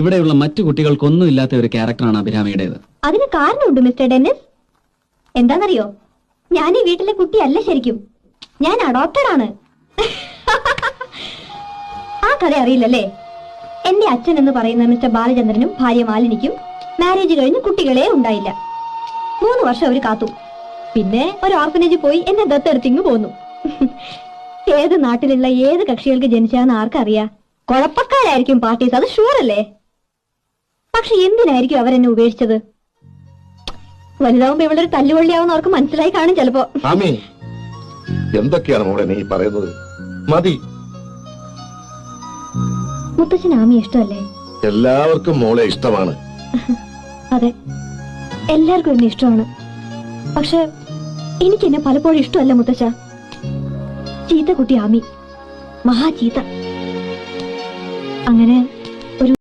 ഇവിടെയുള്ള മറ്റു കുട്ടികൾക്കൊന്നും ഇല്ലാത്ത ഒരു ക്യാരക്ടറാണ് അഭിരാമിയുടേത്. അതിന് കാരണമുണ്ട് മിസ്റ്റർ ഡെന്നിസ്. എന്താണെന്നറിയോ ഞാൻ ഈ വീട്ടിലെ കുട്ടിയല്ല ശരിക്കും. ഞാൻ അഡോപ്റ്റഡ് ആണ് ആ കഥ അറിയില്ലല്ലേ? എന്റെ അച്ഛൻ എന്ന് പറയുന്ന മിസ്റ്റർ ബാലചന്ദ്രനും ഭാര്യ മാലിനിക്കും മാരേജ് കഴിഞ്ഞ് കുട്ടികളെ ഉണ്ടായില്ല. മൂന്ന് വർഷം അവർ കാത്തു. പിന്നെ ഒരു ഓർഫനേജിൽ പോയി എന്നെ ദത്തെടുത്തിങ്ങ് പോന്നു. ഏത് നാട്ടിലുള്ള ഏത് കക്ഷികൾക്ക് ജനിച്ചാന്ന് ആർക്കറിയാ? കുഴപ്പക്കാരായിരിക്കും പാർട്ടീസ് അത് ഷുവർ അല്ലേ? പക്ഷെ എന്തിനായിരിക്കും അവരെന്നെ ഉപേക്ഷിച്ചത്? വലുതാവുമ്പോ ഇവളൊരു തല്ലുവള്ളിയാവുന്ന അവർക്ക് മനസ്സിലായി കാണും ചിലപ്പോ. ആമി എന്തൊക്കെയാണ് മോളെ നീ പറയുന്നത്? മതി. മുത്തച്ഛൻ ആമി ഇഷ്ടമല്ലേ? എല്ലാവർക്കും മോളെ ഇഷ്ടമാണ്. അതെ. എല്ലാവർക്കും എന്നെ ഇഷ്ടമാണ്. പക്ഷെ എനിക്ക് എന്നെ പലപ്പോഴും ഇഷ്ടമല്ല മുത്തച്ഛ. ചീത്ത കുട്ടി ആമി. മഹാ ചീത്ത. അങ്ങനെ